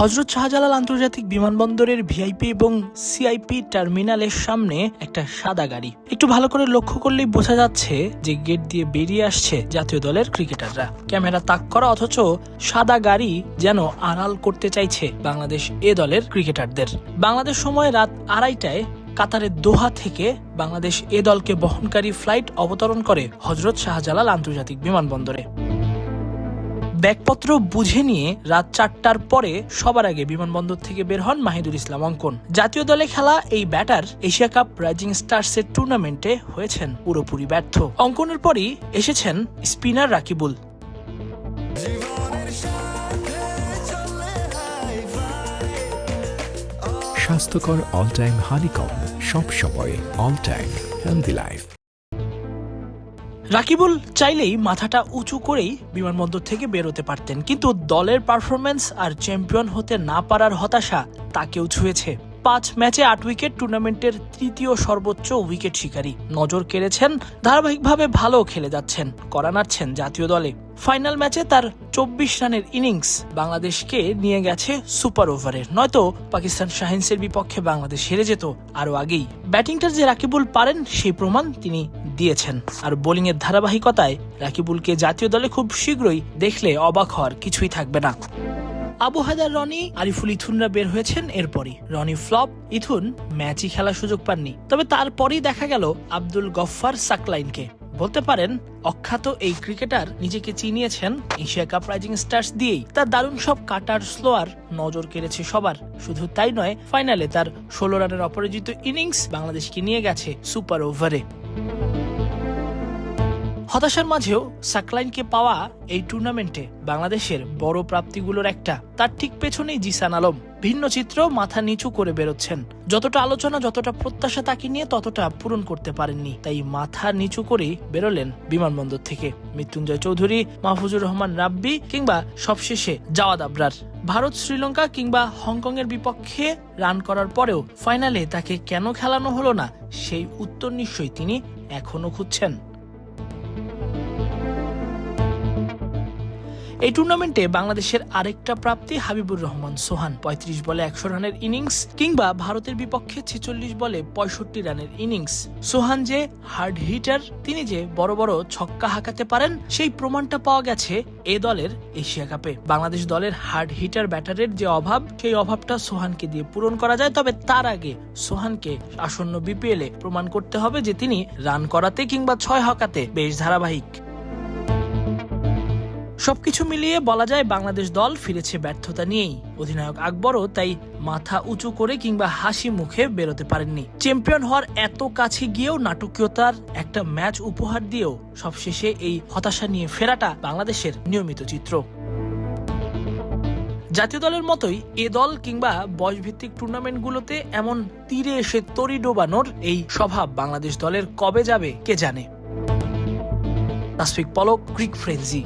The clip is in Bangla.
হজরত শাহজালাল আন্তর্জাতিক বিমানবন্দরের ভিআইপি এবং সিআইপি টার্মিনালের সামনে একটা সাদা গাড়ি। একটু ভালো করে লক্ষ্য করলেই বোঝা যাচ্ছে যে গেট দিয়ে বেরিয়ে আসছে জাতীয় দলের ক্রিকেটাররা। ক্যামেরা তাক করা অথচ সাদা গাড়ি যেন আড়াল করতে চাইছে বাংলাদেশ এ দলের ক্রিকেটারদের। বাংলাদেশ সময় রাত আড়াইটায় কাতারের দোহা থেকে বাংলাদেশ এ দলকে বহনকারী ফ্লাইট অবতরণ করে হজরত শাহজালাল আন্তর্জাতিক বিমানবন্দরে। ব্যাগপত্র বুঝে নিয়ে রাত চারটার পরে সবার আগে বিমানবন্দর থেকে বের হন মাহিদুল ইসলাম অঙ্কন। জাতীয় দলে খেলা এই ব্যাটার এশিয়া কাপ রাইজিং স্টার্সের টুর্নামেন্টে হয়েছেন পুরোপুরি ব্যর্থ। অঙ্কনের পরই এসেছেন স্পিনার রাকিবুল। স্বাস্থ্যকর অল টাইম হানিকম সব সময় all time healthy life Rakibul চাইলেই মাথাটা উঁচু করেই বিমানবন্দর থেকে বেরোতে পারতেন, কিন্তু দলের পারফরমেন্স আর চ্যাম্পিয়ন হতে না পারার হতাশা তাকেও ছুঁয়েছে। পাঁচ ম্যাচে আট উইকেট, টুর্নামেন্টের তৃতীয় সর্বোচ্চ উইকেট শিকারী। নজর কেড়েছেন, ধারাবাহিকভাবে ভালো খেলে যাচ্ছেন, করা নাড়ছেন জাতীয় দলে। ফাইনাল ম্যাচে তার চব্বিশ রানের ইনিংস বাংলাদেশকে নিয়ে গেছে সুপার ওভারে নয়তো পাকিস্তান শাহিনসের বিপক্ষে বাংলাদেশ হেরে যেত আরও আগেই। ব্যাটিংটার যে রাকিবুল পারেন, সেই প্রমাণ তিনি দিয়েছেন। আর বোলিংয়ের ধারাবাহিকতায় রাকিবুলকে জাতীয় দলে খুব শীঘ্রই দেখলে অবাক হওয়ার কিছুই থাকবে না। আবু হায়দার রনি, আরিফুল ইথুনরা বের হয়েছেন এরপরই। রনি ফ্লপ, ইথুন ম্যাচই খেলার সুযোগ পাননি। তবে তারপরই দেখা গেল আব্দুল গফফার সাকলাইনকে। বলতে পারেন, অখ্যাত এই ক্রিকেটার নিজেকে চিনিয়েছেন এশিয়া কাপ রাইজিং স্টার্স দিয়েই। তার দারুণ সব কাটার স্লোয়ার নজর কেড়েছে সবার। শুধু তাই নয়, ফাইনালে তার ষোলো রানের অপরাজিত ইনিংস বাংলাদেশকে নিয়ে গেছে সুপার ওভারে। হতাশার মাঝেও সাকলাইনকে পাওয়া এই টুর্নামেন্টে বাংলাদেশের বড় প্রাপ্তিগুলোর একটা। তার ঠিক পেছনেই জিসান আলম। ভিন্ন চিত্র মাথা নিচু করে বেরোচ্ছেন। যতটা আলোচনা, যতটা প্রত্যাশা তাকে নিয়ে ততটা পূরণ করতে পারেননি। তাই মাথা নিচু করেই বেরোলেন বিমানবন্দর থেকে। মৃত্যুঞ্জয় চৌধুরী, মাহফুজুর রহমান রাব্বি কিংবা সবশেষে জাওয়াদ আবরার। ভারত, শ্রীলঙ্কা কিংবা হংকং এর বিপক্ষে রান করার পরেও ফাইনালে তাকে কেন খেলানো হলো না, সেই উত্তর নিশ্চয়ই তিনি এখনও খুঁজছেন। এই টুর্নামেন্টে বাংলাদেশের আরেকটা প্রাপ্তি হাবিবুর রহমান সোহান। পঁয়ত্রিশ বলে একশো রানের ইনিংস কিংবা ভারতের বিপক্ষে ছেচল্লিশ বলে পঁয়ষট্টি রানের ইনিংস সোহান যে হার্ড হিটার তিনি যে বড় বড় ছক্কা হাঁকাতে পারেন, সেই প্রমাণটা পাওয়া গেছে এ দলের এশিয়া কাপে। বাংলাদেশ দলের হার্ড হিটার ব্যাটারের যে অভাব, সেই অভাবটা সোহানকে দিয়ে পূরণ করা যায়, তবে তার আগে সোহানকে আসন্ন বিপিএল প্রমাণ করতে হবে যে তিনি রান করাতে কিংবা ছয় হাঁকাতে বেশ ধারাবাহিক। সবকিছু মিলিয়ে বলা যায় বাংলাদেশ দল ফিরেছে ব্যর্থতা নিয়েই। অধিনায়ক আকবরও তাই মাথা উঁচু করে কিংবা হাসি মুখে বেরোতে পারেননি। চ্যাম্পিয়ন হওয়ার এত কাছে গিয়েও নাটকীয়তার একটা ম্যাচ উপহার দিয়েও সবশেষে এই হতাশা নিয়ে ফেরাটা বাংলাদেশের নিয়মিত চিত্র। জাতীয় দলের মতোই এ দল কিংবা বয়সভিত্তিক টুর্নামেন্টগুলোতে এমন তীরে এসে তরি ডোবানোর এই স্বভাব বাংলাদেশ দলের কবে যাবে, কে জানে? তাসফিক পলক, ক্রিক ফ্রেন্সি।